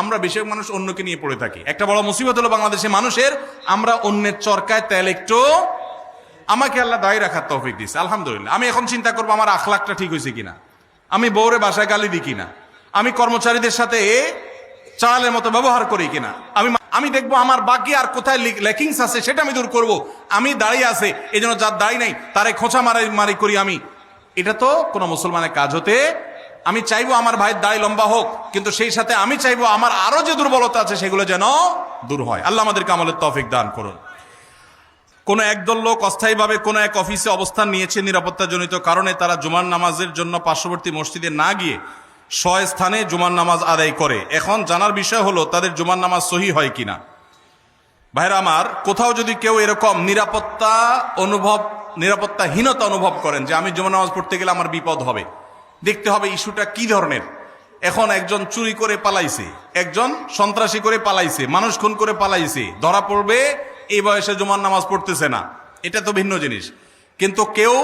আমরা বেশিরভাগ মানুষ অন্যকে নিয়ে পড়ে থাকি। একটা বড় মুসিবত হলো বাংলাদেশের মানুষের, আমরা অন্যের চরকায় তেল একটু আমাকে আল্লাহ দায়ী রাখার তৌফিক দিচ্ছে আলহামদুলিল্লাহ। আমি এখন চিন্তা করব আমার আখলাকটা ঠিক হয়েছে কিনা। আমি বউরে বাসায় গালি দিই কিনা। আমি কর্মচারীদের সাথে চালের মতো ব্যবহার করি কিনা। আমি আমি দেখব আমার বাকি আর কোথায় লেকিংস আছে সেটা আমি দূর করব। আমি দাঁড়িয়ে আছে এই জন্য যার দাড়ি নাই, তারে খোঁচা মারি মারি করি আমি। এটা তো কোনো মুসলমানের কাজ হতে আমি চাইব আমার ভাইয়ের দাড়ি লম্বা হোক, কিন্তু সেই সাথে আমি চাইব আমার আরও যে দুর্বলতা আছে সেগুলো যেন দূর হয়। আল্লাহ আমাদেরকে আমলের তৌফিক দান করুন। কোন একদল লোক অস্থায়ীভাবে কোনো এক অফিসে অবস্থান নিয়েছে নিরাপত্তাজনিত কারণে তারা জুমার নামাজের জন্য পার্শ্ববর্তী মসজিদে না গিয়ে স্বয় স্থানে জুমার নামাজ আদায় করে। এখন জানার বিষয় হলো, তাদের জুমার নামাজ সহি হয় কিনা? ভাইরা আমার, কোথাও যদি কেউ এরকম নিরাপত্তা অনুভব, নিরাপত্তাহীনতা অনুভব করেন যে আমি জুমার নামাজ পড়তে গেলে আমার বিপদ হবে দেখতে হবে ইস্যুটা কি ধরনের। এখন একজন চুরি করে পালাইছে, একজন সন্ত্রাসী করে পালাইছে, মানুষ খুন করে পালাইছে, ধরা পড়বে, এই বয়সে জুমার নামাজ পড়তেছে না। এটা তো ভিন্ন জিনিস। কিন্তু কেউ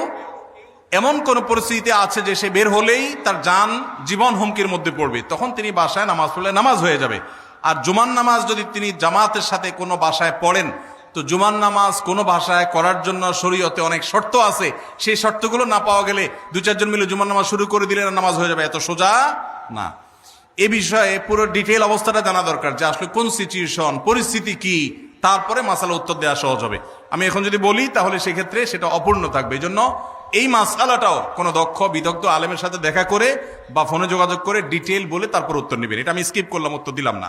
এমন কোন পরিস্থিতিতে আছে যে সে বের হলেই তার যান জীবন হুমকির মধ্যে পড়বে। তখন তিনি বাসায় নামাজ পড়লে নামাজ হয়ে যাবে। আর জুমান নামাজ যদি তিনি জামাতের সাথে কোনো বাসায় পড়েন তো জুমান নামাজ কোনো ভাষায় করার জন্য শরীয়তে অনেক শর্ত আছে। সেই শর্তগুলো না পাওয়া গেলে দু চারজন মিলে জুমান নামাজ শুরু করে দিলে নামাজ হয়ে যাবে। এত সোজা না। এ বিষয়ে পুরো ডিটেল অবস্থাটা জানা দরকার যে আসলে কোন সিচুয়েশন, পরিস্থিতি কি, তারপরে মাসালা উত্তর দেওয়া সহজ হবে। আমি এখন যদি বলি, তাহলে সেক্ষেত্রে সেটা অপূর্ণ থাকবে। এই জন্য এই মাসালাটাও কোনো দক্ষ, বিদগ্ধ আলেমের সাথে দেখা করে বা ফোনে যোগাযোগ করে ডিটেল বলে তারপর উত্তর নেবেন। এটা আমি স্কিপ করলাম, উত্তর দিলাম না।